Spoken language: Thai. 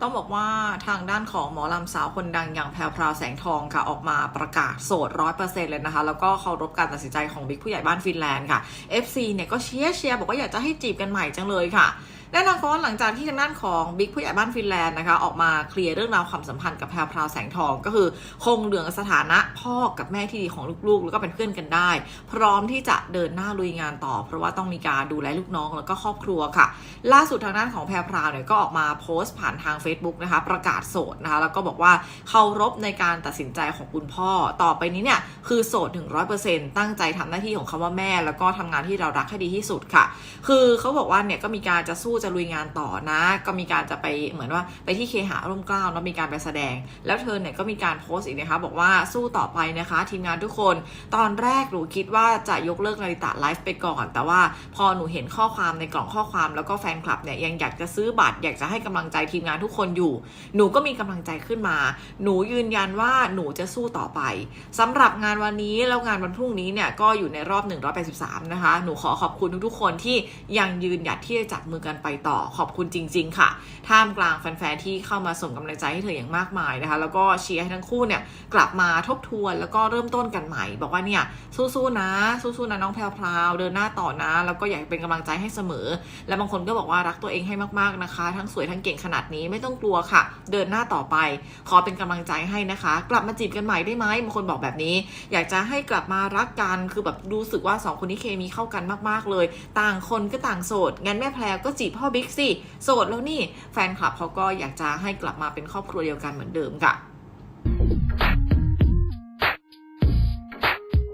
ต้องบอกว่าทางด้านของหมอลำสาวคนดังอย่างแพรวพราวแสงทองค่ะออกมาประกาศโสดร้อยเปอร์เซ็นต์เลยนะคะ แล้วก็เคารพการตัดสินใจของบิ๊กผู้ใหญ่บ้านฟินแลนด์ค่ะ FC เนี่ยก็เชียร์เชียร์บอกว่าอยากจะให้จีบกันใหม่จังเลยค่ะ แน่นอนว่าหลังจากที่ทางด้านของบิ๊กผู้ใหญ่บ้านฟินแลนด์นะคะออกมาเคลียร์เรื่องราวความสัมพันธ์กับแพรวพราวแสงทอง ก็คือคงเหลืองสถานะพ่อกับแม่ที่ดีของลูกๆ แล้วก็เป็นเพื่อนกันได้ พร้อมที่จะเดินหน้าลุยงานต่อ เพราะว่าต้องมีการดูแลลูกน้องแล้วก็ครอบครัวค่ะ ล่าสุดทางด้านของแพรวพราวเนี่ยก็ออกมาโพสต์ผ่านทาง Facebook นะคะประกาศโสดนะคะแล้วก็บอกว่าเคารพในการตัดสินใจของคุณพ่อ ต่อไปนี้เนี่ยคือโสดถึงร้อยเปอร์เซ็นต์ตั้งใจทำหน้าที่ของคำว่าแม่ แล้วก็ทำงานที่เรารักให้ดีที่สุดค่ะ คือเขาบอกว่าเนี่ยก็มีการจะสู้จะลุยงานต่อนะ ก็มีการจะไปเหมือนว่าไปที่เคหาร่มเกล้าแล้วมีการไปแสดง แล้วเธอเนี่ยก็มีการโพสต์อีกนะคะ บอกว่าสู้ต่อไปนะคะ ทีมงานทุกคน ตอนแรกหนูคิดว่าจะยกเลิกนาฬิตาไลฟ์ไปก่อน แต่ว่าพอหนูเห็นข้อความในกล่องข้อความแล้วก็แฟนคลับเนี่ยยังอยากจะซื้อบัตรอยากจะให้กำลังใจทีมงานทุกคนอยู่ หนูก็มีกำลังใจขึ้นมา หนูยืนยันว่าหนูจะสู้ต่อไปสำหรับงานวันนี้แล้วงานวันพรุ่งนี้เนี่ยก็อยู่ในรอบ 183 นะคะ หนูขอขอบคุณทุกๆคนที่ยังยืนหยัดที่จะจับมือกันไปต่อขอบคุณจริง ๆ ค่ะ ท่ามกลางแฟนๆที่เข้ามาส่งกำลังใจให้เธออย่างมากมายนะคะ แล้วก็เชียร์ให้ทั้งคู่เนี่ยกลับมาทบทวนแล้วก็เริ่มต้นกันใหม่ บอกว่าเนี่ยสู้ๆนะ สู้ๆนะน้องแพรวพราวเดินหน้าต่อนะ แล้วก็อยากเป็นกำลังใจให้เสมอ และบางคนก็บอกว่ารักตัวเองให้มากๆนะคะ ทั้งสวยทั้งเก่งขนาดนี้ไม่ต้องกลัวค่ะ เดินหน้าต่อไป ขอเป็นกำลังใจให้นะคะ กลับมาจีบกันใหม่ได้ไหมบางคนบอกแบบนี้ อยากจะให้กลับมารักกันคือแบบรู้สึกว่าสองคนนี้เคมีเข้ากันมากๆเลย ต่างคนก็ต่างโสดงั้นแม่แพรก็จีบพ่อบิ๊กสิโสดแล้วนี่แฟนคลับเขาก็อยากจะให้กลับมาเป็นครอบครัวเดียวกันเหมือนเดิมค่ะ